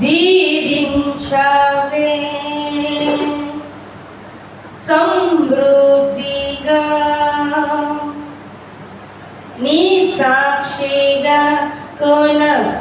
దీవించవే. సమృద్ధిగా నీ సాక్షిగా కొనసాగమని